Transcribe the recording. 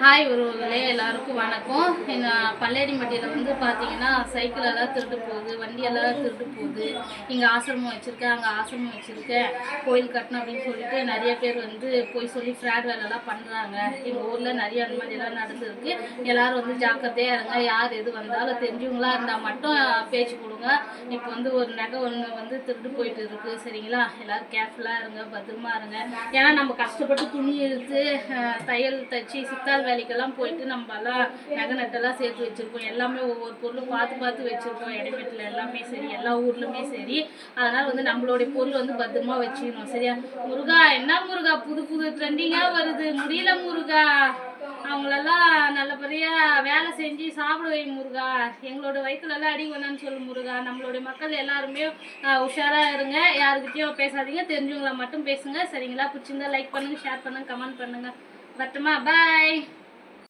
Hi உறவுகளே எல்லாருக்கும் வணக்கம். எங்கள் பல்லேடிமட்டியில் வந்து பார்த்தீங்கன்னா சைக்கிள் எல்லாம் திருட்டு போகுது வண்டியெல்லாம் திருட்டு போகுது. இங்கே ஆசிரமம் வச்சுருக்கேன் அங்கே ஆசிரமம் வச்சுருக்கேன். கோயில் கட்டணும் அப்படின்னு சொல்லிட்டு நிறைய பேர் வந்து போய் சொல்லி ஃப்ராட் வேலைலாம் பண்ணுறாங்க எங்கள் ஊரில் நிறைய அந்த மாதிரிலாம் நடந்துருக்கு. எல்லோரும் வந்து ஜாக்கிரதையாக இருங்க. யார் எது வந்தாலும் தெரிஞ்சவங்களா இருந்தால் மட்டும் பேச்சு கொடுங்க. இப்போ வந்து ஒரு நகை ஒன்று வந்து திருட்டு போயிட்டு இருக்கு. சரிங்களா? எல்லோரும் கேர்ஃபுல்லாக இருங்க பத்திரமா இருங்க. ஏன்னா நம்ம கஷ்டப்பட்டு துணி எடுத்து தையல் தச்சு சித்தால் வேலைக்கெல்லாம் போயிட்டு நம்ம எல்லாம் நகை நட்டெல்லாம் சேர்த்து வச்சிருக்கோம். எல்லாமே ஒவ்வொரு பொருளும் பார்த்து பார்த்து வச்சிருக்கோம். இடைப்பெட்டில் எல்லாமே சரி எல்லா ஊர்லயுமே சரி. அதனால வந்து நம்மளுடைய பொருள் வந்து பத்திரமா வச்சுக்கணும் சரியா? முருகா என்ன முருகா? புது புது ட்ரெண்டிங்காக வருது. முடியல முருகா. அவங்களெல்லாம் நல்லபடியா வேலை செஞ்சு சாப்பிட வை முருகா. எங்களோட வயிற்றுலலாம் அடி வேணான்னு சொல்லு முருகா. நம்மளுடைய மக்கள் எல்லாருமே உஷாரா இருங்க. யாருக்கிட்டையும் பேசாதீங்க. தெரிஞ்சவங்கள மட்டும் பேசுங்க. சரிங்களா? பிடிச்சிருந்தா லைக் பண்ணுங்க ஷேர் பண்ணுங்க கமெண்ட் பண்ணுங்க. பட்டுமா பாய்